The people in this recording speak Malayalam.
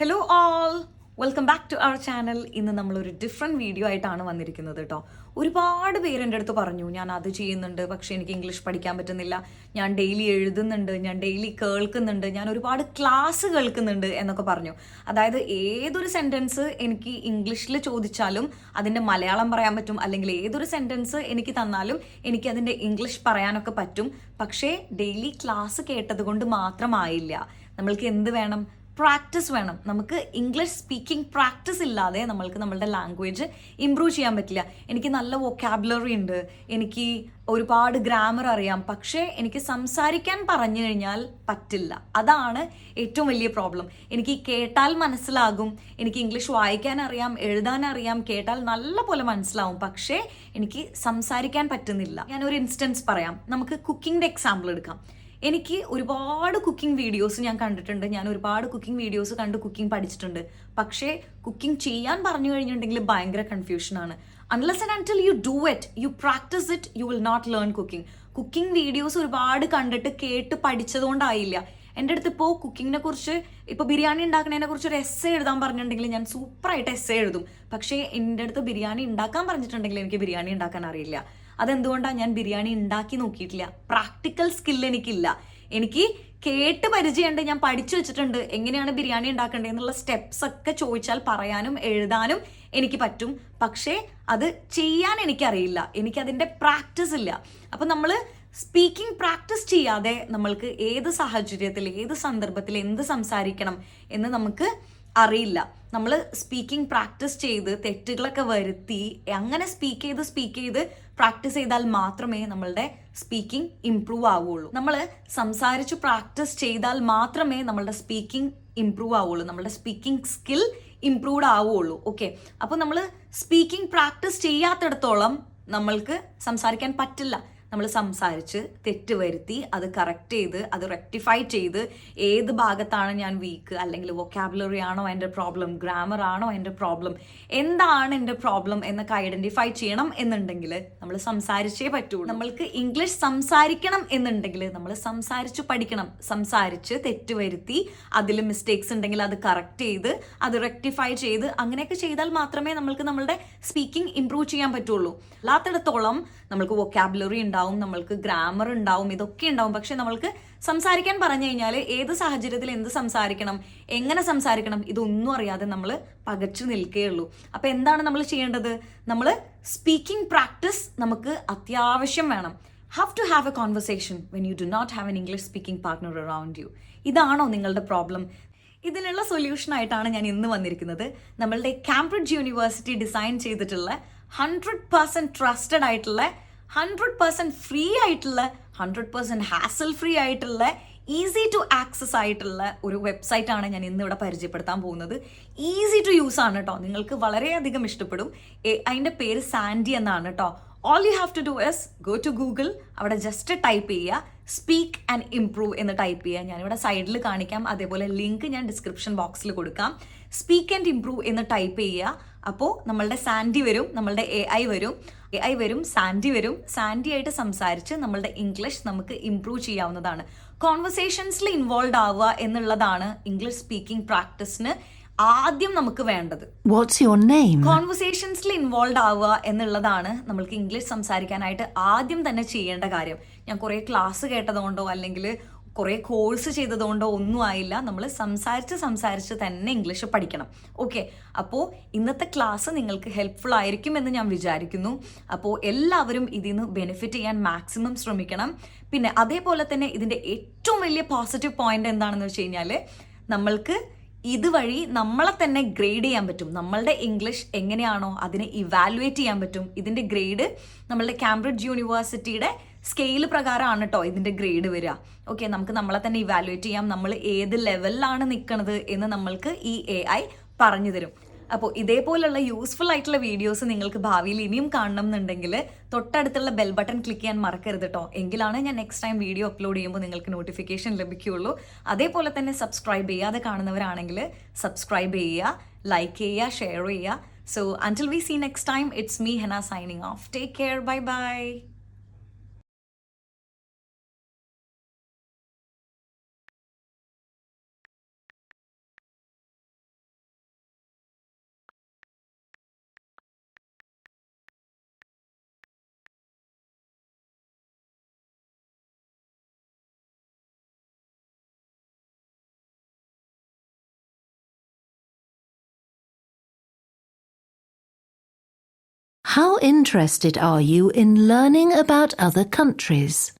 Hello all welcome back to our channel ഇന്ന് നമ്മളൊരു ഡിഫറെന്റ് വീഡിയോ ആയിട്ടാണ് വന്നിരിക്കുന്നത് കേട്ടോ ഒരുപാട് പേര് അടുത്ത് പറഞ്ഞു ഞാൻ അത് ചെയ്യുന്നുണ്ട് പക്ഷേ എനിക്ക് ഇംഗ്ലീഷ് പഠിക്കാൻ പറ്റുന്നില്ല. ഞാൻ ഡെയിലി എഴുതുന്നുണ്ട് ഞാൻ ഡെയിലി കേൾക്കുന്നുണ്ട് ഞാൻ ഒരുപാട് ക്ലാസ് കേൾക്കുന്നുണ്ട് എന്നൊക്കെ പറഞ്ഞു. അതായത് ഏതൊരു സെന്റൻസ് എനിക്ക് ഇംഗ്ലീഷിൽ ചോദിച്ചാലും അതിന്റെ മലയാളം പറയാൻ പറ്റും അല്ലെങ്കിൽ ഏതൊരു സെന്റൻസ് എനിക്ക് തന്നാലും എനിക്ക് അതിന്റെ ഇംഗ്ലീഷ് പറയാനൊക്കെ പറ്റും. പക്ഷേ ഡെയിലി ക്ലാസ് കേട്ടത് കൊണ്ട് മാത്രമായില്ല. നമ്മൾക്ക് എന്ത് വേണം? പ്രാക്ടീസ് വേണം. നമുക്ക് ഇംഗ്ലീഷ് സ്പീക്കിംഗ് പ്രാക്ടീസ് ഇല്ലാതെ നമ്മൾക്ക് നമ്മളുടെ ലാംഗ്വേജ് ഇമ്പ്രൂവ് ചെയ്യാൻ പറ്റില്ല. എനിക്ക് നല്ല വൊക്കാബുലറി ഉണ്ട്. എനിക്ക് ഒരുപാട് ഗ്രാമർ അറിയാം. പക്ഷേ എനിക്ക് സംസാരിക്കാൻ പറഞ്ഞു കഴിഞ്ഞാൽ പറ്റില്ല. അതാണ് ഏറ്റവും വലിയ പ്രോബ്ലം എനിക്ക് കേട്ടാൽ മനസ്സിലാകും. എനിക്ക് ഇംഗ്ലീഷ് വായിക്കാൻ അറിയാം എഴുതാൻ അറിയാം. കേട്ടാൽ നല്ല പോലെ മനസ്സിലാവും. പക്ഷേ എനിക്ക് സംസാരിക്കാൻ പറ്റുന്നില്ല. ഞാനൊരു ഇൻസ്റ്റൻസ് പറയാം. നമുക്ക് കുക്കിങ്ങിന്റെ എക്സാമ്പിൾ എടുക്കാം. എനിക്ക് ഒരുപാട് കുക്കിംഗ് വീഡിയോസ് ഞാൻ കണ്ടിട്ടുണ്ട്. ഞാൻ ഒരുപാട് കുക്കിംഗ് വീഡിയോസ് കണ്ട് കുക്കിംഗ് പഠിച്ചിട്ടുണ്ട്. പക്ഷേ കുക്കിംഗ് ചെയ്യാൻ പറഞ്ഞു കഴിഞ്ഞിട്ടുണ്ടെങ്കിൽ ഭയങ്കര കൺഫ്യൂഷനാണ് unless and until you do it you practice it you will not learn cooking cooking videos ഒരുപാട് കണ്ടിട്ട് കേട്ട് പഠിച്ചതുകൊണ്ടായില്ല. എന്റെ അടുത്ത് ഇപ്പോൾ കുക്കിങ്ങിനെ കുറിച്ച് ഇപ്പോൾ ബിരിയാണി ഉണ്ടാക്കുന്നതിനെ കുറിച്ച് ഒരു എസ് എഴുതാൻ പറഞ്ഞിട്ടുണ്ടെങ്കിൽ ഞാൻ സൂപ്പറായിട്ട് എസ് എഴുതും. പക്ഷേ എന്റെ അടുത്ത് ബിരിയാണി ഉണ്ടാക്കാൻ പറഞ്ഞിട്ടുണ്ടെങ്കിൽ എനിക്ക് ബിരിയാണി ഉണ്ടാക്കാൻ അറിയില്ല. അതെന്തുകൊണ്ടാണ് ഞാൻ ബിരിയാണി ഉണ്ടാക്കി നോക്കിയിട്ടില്ല? പ്രാക്ടിക്കൽ സ്കിൽ എനിക്കില്ല. എനിക്ക് കേട്ട് പരിചയമുണ്ട് ഞാൻ പഠിച്ചു വെച്ചിട്ടുണ്ട്. എങ്ങനെയാണ് ബിരിയാണി ഉണ്ടാക്കേണ്ടത് എന്നുള്ള സ്റ്റെപ്സ് ഒക്കെ ചോദിച്ചാൽ പറയാനും എഴുതാനും എനിക്ക് പറ്റും. പക്ഷേ അത് ചെയ്യാൻ എനിക്കറിയില്ല. എനിക്കതിന്റെ പ്രാക്ടീസ് ഇല്ല. അപ്പം നമ്മൾ സ്പീക്കിംഗ് പ്രാക്ടീസ് ചെയ്യാതെ നമ്മൾക്ക് ഏത് സാഹചര്യത്തിൽ ഏത് സന്ദർഭത്തിൽ എന്ത് സംസാരിക്കണം എന്ന് നമുക്ക് അറിയില്ല. നമ്മൾ സ്പീക്കിംഗ് പ്രാക്ടീസ് ചെയ്ത് തെറ്റുകളൊക്കെ വരുത്തി അങ്ങനെ സ്പീക്ക് ചെയ്ത് സ്പീക്ക് ചെയ്ത് പ്രാക്ടീസ് ചെയ്താൽ മാത്രമേ നമ്മളുടെ സ്പീക്കിംഗ് ഇംപ്രൂവ് ആവുകയുള്ളൂ നമ്മൾ സംസാരിച്ച് പ്രാക്ടീസ് ചെയ്താൽ മാത്രമേ നമ്മളുടെ സ്പീക്കിംഗ് ഇംപ്രൂവ് ആവുള്ളൂ. നമ്മളുടെ സ്പീക്കിംഗ് സ്കിൽ ഇംപ്രൂവ്ഡ് ആവുകയുള്ളൂ ഓക്കെ അപ്പോൾ നമ്മൾ സ്പീക്കിംഗ് പ്രാക്ടീസ് ചെയ്യാത്തിടത്തോളം നമ്മൾക്ക് സംസാരിക്കാൻ പറ്റില്ല. നമ്മൾ സംസാരിച്ച് തെറ്റ് വരുത്തി അത് കറക്റ്റ് ചെയ്ത് അത് റെക്ടിഫൈ ചെയ്ത് ഏത് ഭാഗത്താണ് ഞാൻ വീക്ക് അല്ലെങ്കിൽ വൊക്കാബുലറി ആണോ എന്റെ പ്രോബ്ലം ഗ്രാമർ ആണോ എന്റെ പ്രോബ്ലം എന്താണ് എന്റെ പ്രോബ്ലം എന്നൊക്കെ ഐഡന്റിഫൈ ചെയ്യണം എന്നുണ്ടെങ്കിൽ നമ്മൾ സംസാരിച്ചേ പറ്റുള്ളൂ. നമ്മൾക്ക് ഇംഗ്ലീഷ് സംസാരിക്കണം എന്നുണ്ടെങ്കിൽ നമ്മൾ സംസാരിച്ച് പഠിക്കണം. സംസാരിച്ച് തെറ്റ് വരുത്തി അതിൽ മിസ്റ്റേക്സ് ഉണ്ടെങ്കിൽ അത് കറക്റ്റ് ചെയ്ത് അത് റെക്ടിഫൈ ചെയ്ത് അങ്ങനെയൊക്കെ ചെയ്താൽ മാത്രമേ നമ്മൾക്ക് നമ്മളുടെ സ്പീക്കിംഗ് ഇംപ്രൂവ് ചെയ്യാൻ പറ്റുള്ളൂ. അല്ലാത്തിടത്തോളം നമ്മൾക്ക് വൊക്കാബുലറി ഉണ്ടാവും. നമ്മൾക്ക് ഗ്രാമർ ഉണ്ടാവും ഇതൊക്കെ ഉണ്ടാവും. പക്ഷെ നമ്മൾക്ക് സംസാരിക്കാൻ പറഞ്ഞു കഴിഞ്ഞാൽ ഏത് സാഹചര്യത്തിൽ എന്ത് സംസാരിക്കണം എങ്ങനെ സംസാരിക്കണം ഇതൊന്നും അറിയാതെ നമ്മൾ പകച്ചു നിൽക്കുകയുള്ളൂ അപ്പോൾ എന്താണ് നമ്മൾ ചെയ്യേണ്ടത്? നമ്മൾ സ്പീക്കിംഗ് പ്രാക്ടീസ് നമുക്ക് അത്യാവശ്യം വേണം. Have to have a conversation when you do not have an English speaking partner around you ഇതാണോ നിങ്ങളുടെ പ്രോബ്ലം ഇതിനുള്ള സൊല്യൂഷൻ ആയിട്ടാണ് ഞാൻ ഇന്ന് വന്നിരിക്കുന്നത്. നമ്മളുടെ കാംബ്രിഡ്ജ് യൂണിവേഴ്സിറ്റി ഡിസൈൻ ചെയ്തിട്ടുള്ള ഹൺഡ്രഡ് പേഴ്സന്റ് ട്രസ്റ്റഡ് ആയിട്ടുള്ള ഹൺഡ്രഡ് പേഴ്സന്റ് ഫ്രീ ആയിട്ടുള്ള ഹൺഡ്രഡ് പെർസെന്റ് ഹാസൽ ഫ്രീ ആയിട്ടുള്ള ഈസി ടു ആക്സസ് ആയിട്ടുള്ള ഒരു വെബ്സൈറ്റ് ആണ് ഞാൻ ഇന്ന് ഇവിടെ പരിചയപ്പെടുത്താൻ പോകുന്നത്. ഈസി ടു യൂസ് ആണ് കേട്ടോ നിങ്ങൾക്ക് വളരെയധികം ഇഷ്ടപ്പെടും. അതിന്റെ പേര് സാൻഡി എന്നാണ് കേട്ടോ all you have to do is go to Google അവിടെ ജസ്റ്റ് ടൈപ്പ് ചെയ്യുക. സ്പീക്ക് ആൻഡ് ഇംപ്രൂവ് എന്ന് ടൈപ്പ് ചെയ്യുക. ഞാനിവിടെ സൈഡിൽ കാണിക്കാം. അതേപോലെ ലിങ്ക് ഞാൻ ഡിസ്ക്രിപ്ഷൻ ബോക്സിൽ കൊടുക്കാം. സ്പീക്ക് ആൻഡ് ഇംപ്രൂവ് എന്ന് ടൈപ്പ് ചെയ്യുക. അപ്പോൾ നമ്മളുടെ സാൻഡി വരും നമ്മളുടെ എ ഐ വരും. എ ഐ വരും സാൻഡി വരും. സാൻഡി ആയിട്ട് സംസാരിച്ച് നമ്മളുടെ ഇംഗ്ലീഷ് നമുക്ക് ഇംപ്രൂവ് ചെയ്യാവുന്നതാണ്. കോൺവെർസേഷൻസിൽ ഇൻവോൾവ് ആവുക എന്നുള്ളതാണ് ഇംഗ്ലീഷ് സ്പീക്കിംഗ് പ്രാക്ടീസിന് ആദ്യം നമുക്ക് വേണ്ടത്. വാട്ട്സ് യുവർ നെയിം കോൺവെർസേഷൻസിൽ ഇൻവോൾവ് ആവുക എന്നുള്ളതാണ് നമ്മൾക്ക് ഇംഗ്ലീഷ് സംസാരിക്കാനായിട്ട് ആദ്യം തന്നെ ചെയ്യേണ്ട കാര്യം. ഞാൻ കുറേ ക്ലാസ് കേട്ടതുകൊണ്ടോ അല്ലെങ്കിൽ കുറേ കോഴ്സ് ചെയ്തതുകൊണ്ടോ ഒന്നും ആയില്ല. നമ്മൾ സംസാരിച്ച് സംസാരിച്ച് തന്നെ ഇംഗ്ലീഷ് പഠിക്കണം. ഓക്കെ. അപ്പോൾ ഇന്നത്തെ ക്ലാസ് നിങ്ങൾക്ക് ഹെൽപ്ഫുൾ ആയിരിക്കും എന്ന് ഞാൻ വിചാരിക്കുന്നു. അപ്പോൾ എല്ലാവരും ഇതിൽ നിന്ന് ബെനിഫിറ്റ് ചെയ്യാൻ മാക്സിമം ശ്രമിക്കണം. പിന്നെ അതേപോലെ തന്നെ ഇതിന്റെ ഏറ്റവും വലിയ പോസിറ്റീവ് പോയിന്റ് എന്താണെന്ന് വെച്ച് കഴിഞ്ഞാൽ നമ്മൾക്ക് ഇതുവഴി നമ്മളെ തന്നെ ഗ്രേഡ് ചെയ്യാൻ പറ്റും. നമ്മളുടെ ഇംഗ്ലീഷ് എങ്ങനെയാണോ അതിനെ ഇവാലുവേറ്റ് ചെയ്യാൻ പറ്റും. ഇതിന്റെ ഗ്രേഡ് നമ്മളുടെ കാംബ്രിഡ്ജ് യൂണിവേഴ്സിറ്റിയുടെ സ്കെയിൽ പ്രകാരമാണ് കേട്ടോ ഇതിന്റെ ഗ്രേഡ് വരിക ഓക്കെ നമുക്ക് നമ്മളെ തന്നെ ഇവാലുവേറ്റ് ചെയ്യാം. നമ്മൾ ഏത് ലെവലിലാണ് നിൽക്കുന്നത് എന്ന് നമ്മൾക്ക് ഈ എ ഐ പറഞ്ഞു തരും. അപ്പോൾ ഇതേപോലുള്ള യൂസ്ഫുൾ ആയിട്ടുള്ള വീഡിയോസ് നിങ്ങൾക്ക് ഭാവിയിൽ ഇനിയും കാണണം എന്നുണ്ടെങ്കിൽ തൊട്ടടുത്തുള്ള ബെൽ ബട്ടൺ ക്ലിക്ക് ചെയ്യാൻ മറക്കരുത് കേട്ടോ എങ്കിലാണ് ഞാൻ നെക്സ്റ്റ് ടൈം വീഡിയോ അപ്ലോഡ് ചെയ്യുമ്പോൾ നിങ്ങൾക്ക് നോട്ടിഫിക്കേഷൻ ലഭിക്കുകയുള്ളൂ. അതേപോലെ തന്നെ സബ്സ്ക്രൈബ് ചെയ്യാതെ കാണുന്നവരാണെങ്കിൽ സബ്സ്ക്രൈബ് ചെയ്യുക ലൈക്ക് ചെയ്യുക ഷെയർ ചെയ്യുക. So until we see next time it's me Hena signing off take care bye bye How interested are you in learning about other countries?